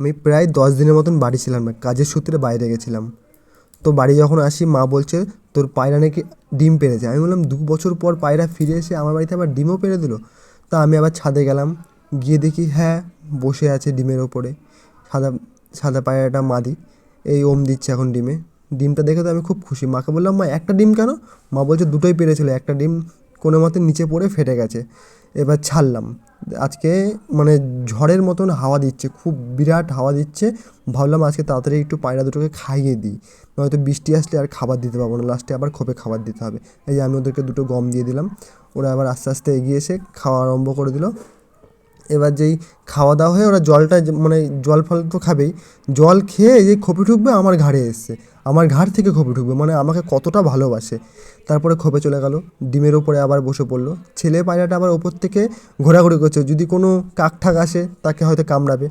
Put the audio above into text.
আমি প্রায় দশ দিনের মতন বাড়ি ছিলাম না কাজের সূত্রে বাইরে গেছিলাম। তো বাড়ি যখন আসি, মা বলছে, তোর পায়রা নাকি ডিম পেড়েছে আমি বললাম, দু বছর পর পায়রা ফিরে এসে আমার বাড়িতে আবার ডিমও পেড়ে দিল? তা আমি আবার ছাদে গেলাম, গিয়ে দেখি হ্যাঁ বসে আছে ডিমের ওপরে। সাদা সাদা পায়রাটা মাদি, এই ওম দিচ্ছে এখন ডিমে। ডিমটা দেখে তো আমি খুব খুশি। মাকে বললাম, মা, একটা ডিম কেন? মা বলছে, দুটোই পেরেছিল, একটা ডিম কোনো মতে নিচে পড়ে ফেটে গেছে। এবার ছাড়লাম। আজকে মানে ঝড়ের মতন হাওয়া দিচ্ছে, খুব বিরাট হাওয়া দিচ্ছে। ভাবলাম আজকে তাড়াতাড়ি একটু পায়রা দুটোকে খাইয়ে দিই। নয়তো বৃষ্টি আসলে আর খাবার দিতে পারব না, লাস্টে আবার খোপে খাবার দিতে হবে। এই যে আমি ওদেরকে দুটো গম দিয়ে দিলাম, ওরা আবার আস্তে আস্তে এগিয়ে এসে খাওয়া আরম্ভ করে দিল। এবার যেই খাওয়া দাওয়া হয়ে ওরা জলটা মানে জল ফল তো খাবেই, জল খেয়ে যে খোপে ঢুকবে, আমার ঘাড়ে এসছে। আমার ঘাড় থেকে খোপে ঢুকবে মানে আমাকে কতটা ভালোবাসে। তারপরে খোপে চলে গেল, ডিমের ওপরে আবার বসে পড়ল। ছেলে পায়রাটা আবার ওপর থেকে ঘোরাঘুরি করছে, যদি কোনো কাকঠাক আসে, তাকে হয়তো কামড়াবে।